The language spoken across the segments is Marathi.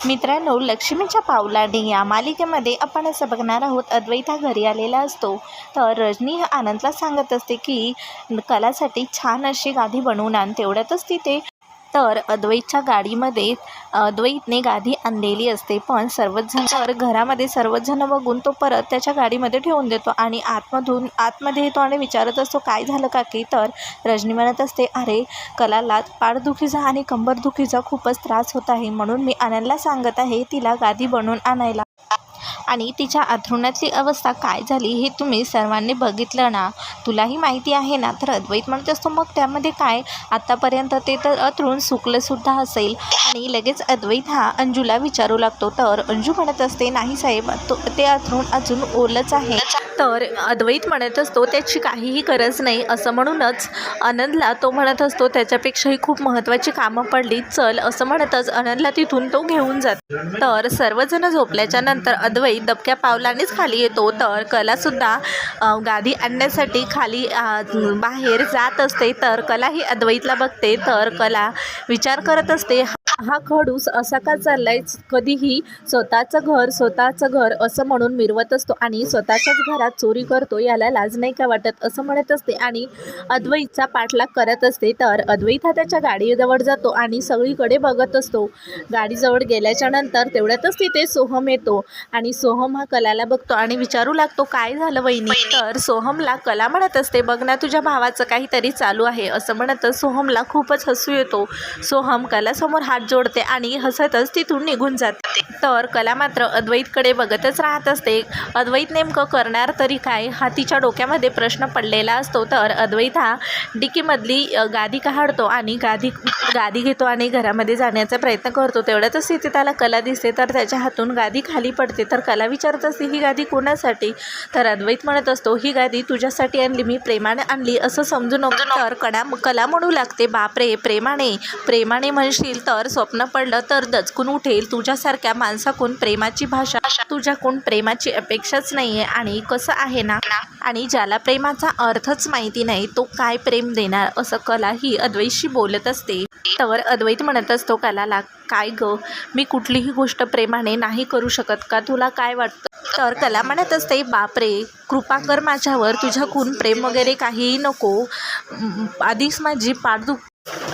मित्रांनो लक्ष्मीच्या पावलाने या मालिकेमध्ये आपण असं बघणार आहोत अद्वैत हा घरी आलेला असतो. तर रजनी हा आनंदला सांगत असते की कलासाठी छान अशी गादी बनवून आण तेवढ्यातच तिथे तर अद्वैतच्या गाडीमध्ये अद्वैतने गादी आणलेली असते. पण सर्वच जण तर घरामध्ये सर्वजण बघून तो परत त्याच्या गाडीमध्ये ठेवून देतो. आणि आतमधून आतमध्ये येतो आणि विचारत असतो काय झालं का की तर रजनी म्हणत असते अरे कलाला पाठदुखीचा आणि कंबरदुखीचा खूपच त्रास होत आहे. म्हणून मी आनंदला सांगत आहे तिला गादी बनवून आणायला आणि तिच्या अथरुणातली अवस्था काय झाली हे तुम्ही सर्वांनी बघितलं ना. तुलाही माहिती आहे ना? तर अद्वैत म्हणत असतो मग त्यामध्ये काय? आत्तापर्यंत ते तर अंथरूण सुकलंसुद्धा असेल. आणि लगेच अद्वैत हा अंजूला विचारू लागतो तर अंजू म्हणत असते नाही साहेब तो ते अंथरूण अजून ओलंच आहे. तर अद्वैत म्हणत असतो त्याची काहीही गरज नाही. असं म्हणूनच आनंदला तो म्हणत असतो त्याच्यापेक्षाही खूप महत्त्वाची कामं पडली चल. असं म्हणतच आनंदला तिथून तो घेऊन जात. तर सर्वजण झोपल्याच्या नंतर अद्वैत दबक्या पावलानेच खाली येतो. तर कलासुद्धा गादी आणण्यासाठी खाली बाहेर जात असते. तर कला ही अद्वैतला बघते. तर कला विचार करत असते. हा खडूस असा का चाललाय? कधीही स्वतःचं घर स्वतःचं घर असं म्हणून मिरवत असतो आणि स्वतःच्याच घरात चोरी करतो याला लाज नाही का वाटत? असं म्हणत असते आणि अद्वैतचा पाठलाग करत असते. तर अद्वैत हा त्याच्या गाडीजवळ जातो आणि सगळीकडे बघत असतो. गाडीजवळ गेल्याच्यानंतर तेवढ्यातच तिथे सोहम येतो आणि सोहम हा कलाला बघतो आणि विचारू लागतो काय झालं वहिनी? तर सोहमला कला म्हणत असते बघ ना तुझ्या भावाचं काहीतरी चालू आहे. असं म्हणत सोहमला खूपच हसू येतो. सोहम कलासमोर हात जोडते आणि हसतच तिथून निघून जाते. तर कला मात्र अद्वैतकडे बघतच राहत असते. अद्वैत नेमकं करणार तरी काय? हा तिच्या डोक्यामध्ये प्रश्न पडलेला असतो. तर अद्वैत हा डिकीमधली गादी काढतो आणि गादी गादी घेतो आणि घरामध्ये जाण्याचा प्रयत्न करतो. तेवढ्यातच तिथे त्याला कला दिसते. तर त्याच्या हातून गादी खाली पडते. तर कला विचारत असते ही गादी कोणासाठी? तर अद्वैत म्हणत असतो ही गादी तुझ्यासाठी आणली. मी प्रेमाने आणली. असं समजू नको. तर कडा कला म्हणू लागते बापरे प्रेमाने प्रेमाने म्हणशील तर स्वप्न पडलं तर दचकून उठेल. तुझ्यासारख्या माणसाकून प्रेमाची भाषा तुझ्याकडून प्रेमाची अपेक्षाच नाही आहे आणि कसं आहे ना? आणि ज्याला प्रेमाचा अर्थच माहिती नाही तो काय प्रेम देणार? असं कला ही अद्वैतशी बोलत असते. तर अद्वैत म्हणत असतो कलाला काय ग? मी कुठलीही गोष्ट प्रेमाने नाही करू शकत का? तुला काय वाटतं? तर कला म्हणत असते बापरे! कृपा कर माझ्यावर. तुझ्याकून प्रेम वगैरे काहीही नको. आधीच माझी पाठदुख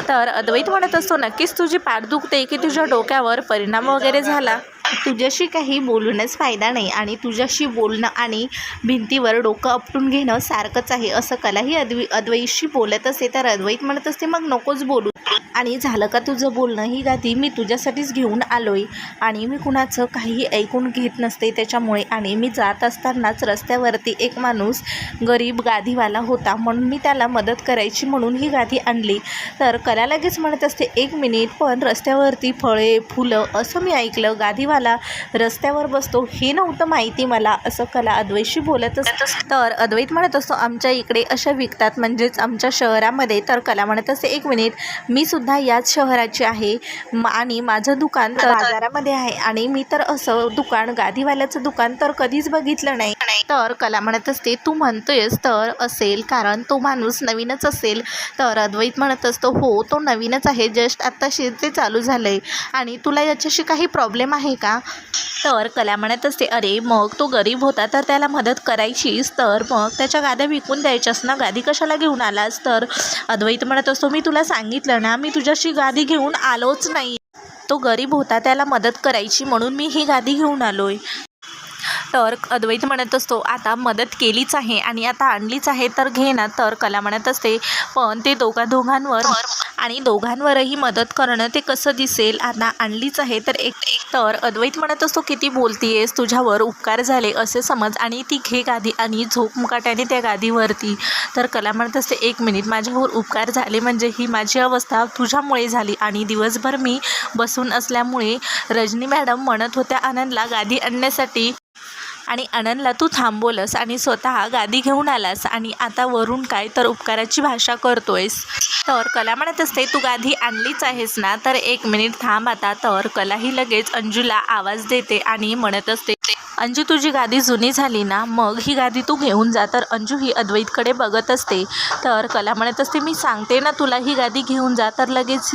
तर अद्वैत म्हणत असतो नक्कीच तुझी पाठ दुखते की तुझ्या डोक्यावर परिणाम वगैरे झाला? तुझ्याशी काही बोलूनच फायदा नाही आणि तुझ्याशी बोलणं आणि भिंतीवर डोकं आपटून घेणं सारखंच आहे असं कलाही अद्वै अद्वैतशी बोलत असते तर अद्वैत म्हणत असते मग नकोच बोलू. आणि झालं का तुझं बोलणं? ही गादी मी तुझ्यासाठीच घेऊन आलो आहे आणि मी कुणाचं काहीही ऐकून घेत नसते त्याच्यामुळे. आणि मी जात असतानाच रस्त्यावरती एक माणूस गरीब गादीवाला होता. म्हणून मी त्याला मदत करायची म्हणून ही गादी आणली. तर कला लगेच म्हणत असते एक मिनिट पण रस्त्यावरती फळे फुलं असं मी ऐकलं. गादीवाला रस्त्यावर बसतो. हे नव्हतं माहिती मला असं कला अद्वैतशी बोलत असतं तर अद्वैत म्हणत असतो आमच्या इकडे अशा विकतात म्हणजेच आमच्या शहरामध्ये. तर कला म्हणत असते एक मिनिट मी सुद्धा याच शहराची आहे. म- आणि माझं दुकान तर बाजारामध्ये आहे. आणि मी तर असं दुकान गादीवाल्याचं दुकान तर कधीच बघितलं नाही. तर कला म्हणत असते तू म्हणतोयस तर असेल कारण तो माणूस नवीनच असेल. तर अद्वैत म्हणत असतो हो तो नवीनच आहे जस्ट आत्ताशी ते चालू झालं आहे आणि तुला याच्याशी काही प्रॉब्लेम आहे का? तर कला म्हणत असते अरे मग तो गरीब होता तर त्याला मदत करायचीच. तर मग त्याच्या गाद्या विकून द्यायच्यास ना? गादी कशाला घेऊन आलास? तर अद्वैत म्हणत असतो मी तुला सांगितलं ना मी तुझ्याशी गादी घेऊन आलोच नाही तो गरीब होता त्याला मदत करायची म्हणून मी ही गादी घेऊन आलो तर अद्वैत म्हणत असतो. आता मदत केलीच आहे आणि आता आणलीच आहे तर घे ना तर कला म्हणत असते. पण ते दोघा दोघांवर आणि दोघांवरही मदत करणं ते कसं दिसेल? आता आणलीच आहे तर एक एक तर अद्वैत म्हणत असतो किती बोलतीयेस? तुझ्यावर उपकार झाले असे समज. आणि ती घे गादी आणि झोप मुकाट्याने त्या गादीवरती. तर कला म्हणत असते एक मिनिट माझ्यावर उपकार झाले म्हणजे ही माझी अवस्था तुझ्यामुळे झाली आणि दिवसभर मी बसून असल्यामुळे रजनी मॅडम म्हणत होत्या आनंदला गादी आणण्यासाठी. आणि आनंदला तू थांबवलंस आणि स्वतः गादी घेऊन आलास आणि आता वरून काय तर उपकाराची भाषा करतोयस. तर कला म्हणत असते तू गादी आणलीच आहेस ना तर एक मिनिट थांब आता. तर कला ही लगेच अंजूला आवाज देते आणि म्हणत असते अंजू तुझी गादी जुनी झाली ना मग ही गादी तू घेऊन जा. तर अंजू ही अद्वैतकडे बघत असते. तर कला म्हणत असते मी सांगते ना तुला ही गादी घेऊन जा. तर लगेच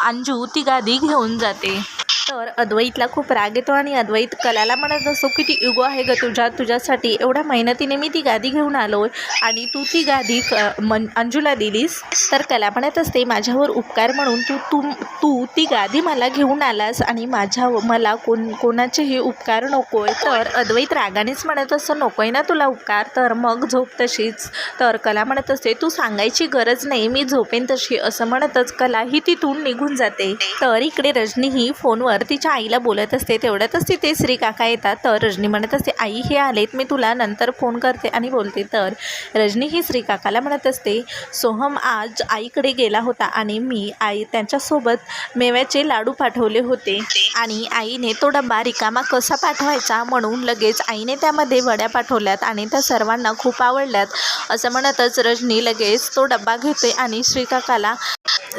अंजू ती गादी घेऊन जाते. तर अद्वैतला खूप राग येतो आणि अद्वैत कलाला म्हणत असतो की ती युगो आहे ग तुझ्या तुझ्यासाठी एवढ्या मेहनतीने मी ती गादी घेऊन आलो आणि तू ती गादी क मन अंजूला दिलीस. तर कला म्हणत असते माझ्यावर उपकार म्हणून तू तू तू ती गादी मला घेऊन आलास आणि माझ्या मला कोण कोणाचेही उपकार नको आहे तर अद्वैत रागानेच म्हणत असतं नको आहे ना तुला उपकार? तर मग झोप तशीच. तर कला म्हणत असते तू सांगायची गरज नाही मी झोपेन तशी असं म्हणतच कला ही तिथून निघून जाते. तर इकडे रजनी ही फोनवर तिच्या आईला बोलत असते तेवढ्यातच तिथे श्री काका येतात. तर रजनी म्हणत असते आई हे आलेत मी तुला नंतर फोन करते आणि बोलते. तर रजनी ही श्री काकाला म्हणत असते सोहम आज आईकडे गेला होता आणि मी आई त्यांच्यासोबत मेव्याचे लाडू पाठवले होते आणि आईने तो डब्बा रिकामा कसा पाठवायचा म्हणून लगेच आईने त्यामध्ये वड्या पाठवल्यात आणि त्या सर्वांना खूप आवडल्यात. असं म्हणतच रजनी लगेच तो डब्बा घेते आणि श्रीकाकाला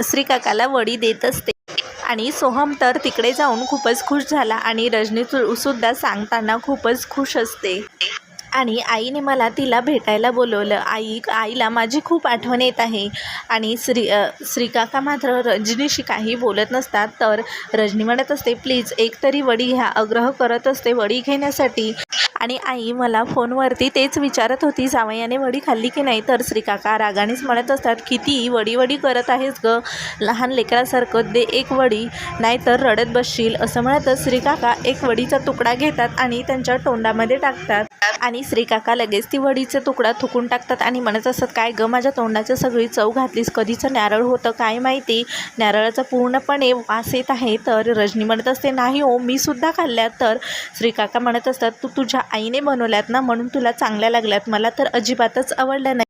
श्रीकाकाला वडी देत असते. आणि सोहम तर तिकडे जाऊन खूपच खुश झाला आणि रजनी सुद्धा सांगताना खूपच खुश असते. आणि आईने मला तिला भेटायला बोलवलं. आई आईला माझी खूप आठवण येत आहे. आणि श्री श्रीकाका मात्र रजनीशी काही बोलत नसतात. तर रजनी म्हणत असते प्लीज एक तरी वडी घ्या. आग्रह करत असते वडी घेण्यासाठी. आणि आई मला फोनवरती तेच विचारत होती जावयाने वडी खाल्ली की नाही? तर श्रीकाका रागानेच म्हणत असतात किती वडी वडी करत आहेस ग? लहान लेकरासारखं दे एक वडी नाहीतर रडत बसशील. असं म्हणतच श्रीकाका एक वडीचा तुकडा घेतात आणि त्यांच्या तोंडामध्ये टाकतात. आणि श्रीकाका लगेच ती वडीचा तुकडा थुकून टाकतात आणि म्हणत असतात काय ग माझ्या तोंडाची सगळी चव घातलीस? कधीचं नारळ होतं काय माहिती? नारळाचा पूर्णपणे वास येत आहे. तर रजनी म्हणत असते नाही हो मी सुद्धा खाल्ल्यात. तर श्रीकाका म्हणत असतात तू तुझ्या आईने बनवल्यात ना म्हणून तुला चांगल्या लागल्यात. मला तर अजिबातच आवडल्या नाही.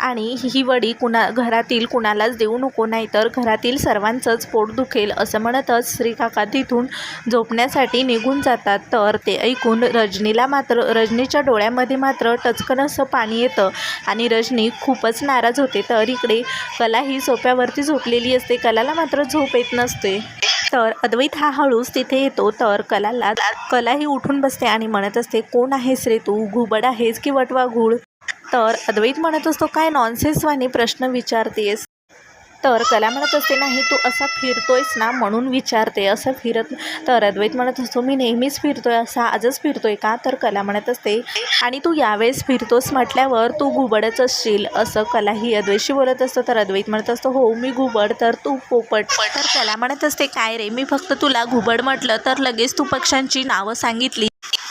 आणि ही वडी कुणा घरातील कुणालाच देऊ नको नाही तर घरातील सर्वांचंच पोट दुखेल असं म्हणतच श्रीकाका तिथून झोपण्यासाठी निघून जातात. तर ते ऐकून रजनीला मात्र रजनीच्या डोळ्यामध्ये मात्र टचकन असं पाणी येतं. आणि रजनी खूपच नाराज होते. तर इकडे कला ही सोप्यावरती झोपलेली असते. कलाला मात्र झोप येत नसते. तर अद्वैत हा हळूच तिथे येतो. तर कलाला कलाही उठून बसते आणि म्हणत असते कोण आहेस रे तू? घुबड आहेस की वटवा घूळ तर अद्वैत म्हणत असतो काय नॉनसेन्सवाने प्रश्न विचारतेस? तर कला म्हणत असते नाही तू असा फिरतोयस ना म्हणून विचारते. असं फिरत तर अद्वैत म्हणत असतो मी नेहमीच फिरतोय असा आजच फिरतोय का? तर कला म्हणत असते आणि तू यावेळेस फिरतोस म्हटल्यावर तू घुबडच असशील. असं कला ही अद्वैतशी बोलत असतो तर अद्वैत म्हणत असतो हो मी घुबड तर तू पोपट. तर कला म्हणत असते काय रे मी फक्त तुला घुबड म्हटलं तर लगेच तू पक्ष्यांची नावं सांगितली.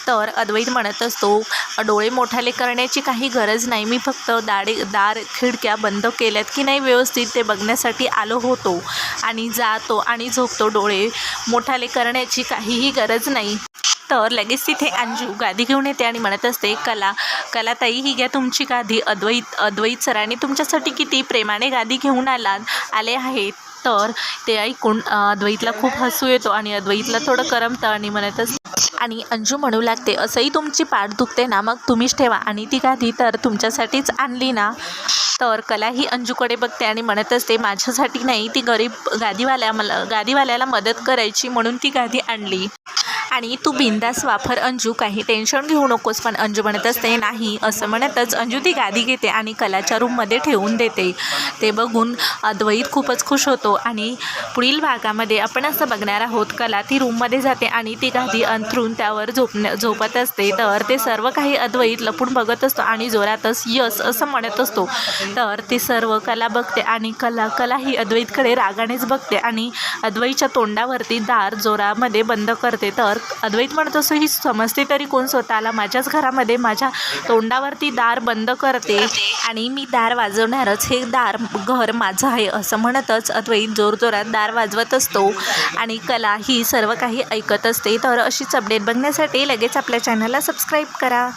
तर अद्वैत म्हणत असतो डोळे मोठाले करण्याची काही गरज नाही. मी फक्त दाडे दार खिडक्या बंद केल्यात की नाही व्यवस्थित ते बघण्यासाठी आलो होतो आणि जातो आणि झोपतो. डोळे मोठाले करण्याची काहीही गरज नाही. तर लगेच तिथे अंजू गादी घेऊन येते आणि म्हणत असते कला कलाताई ही घ्या तुमची गादी. अद्वैत अद्वैत सरांनी तुमच्यासाठी किती प्रेमाने गादी घेऊन आलात आले आहेत. तर ते ऐकून अद्वैतला खूप हसू येतो आणि अद्वैतला थोडं करमतं आणि म्हणत असते आणि अंजू म्हणू लागते असंही तुमची पाठ दुखते ना मग तुम्हीच ठेवा. आणि ती गादी तर तुमच्यासाठीच आणली ना. तर कला ही अंजूकडे बघते आणि म्हणत असते माझ्यासाठी नाही ती गरीब गादीवाल्या मला गादीवाल्याला मदत करायची म्हणून ती गादी आणली. आणि तू बिंदास वापर अंजू काही टेन्शन घेऊ नकोस पण अंजू म्हणत असते नाही असं म्हणतच अंजू ती गादी घेते आणि कलाच्या रूममध्ये ठेवून देते. ते बघून अद्वैत खूपच खुश होतो आणि पुढील भागामध्ये आपण असं बघणार आहोत कला ती रूममध्ये जाते आणि ती गादी अंथरून त्यावर झोपण्या झोपत असते. तर ते सर्व काही अद्वैत लपून बघत असतो आणि जोरातच यस असं म्हणत असतो. तर ती सर्व कला बघते आणि कला कला ही अद्वैतकडे रागानेच बघते आणि अद्वैतच्या तोंडावरती दार जोरामध्ये बंद करते. तर अद्वैत म्हणत असं ही समजते तरी कोण स्वतःला. माझ्याच घरामध्ये माझ्या तोंडावरती दार बंद करते आणि मी दार वाजवणारच. हे दार घर माझं आहे असं म्हणतच अद्वैत जोरजोरात दार वाजवत असतो आणि कला ही सर्व काही ऐकत असते. तर अशीच अपडेट बघण्यासाठी लगेच आपल्या चॅनलला सबस्क्राईब करा.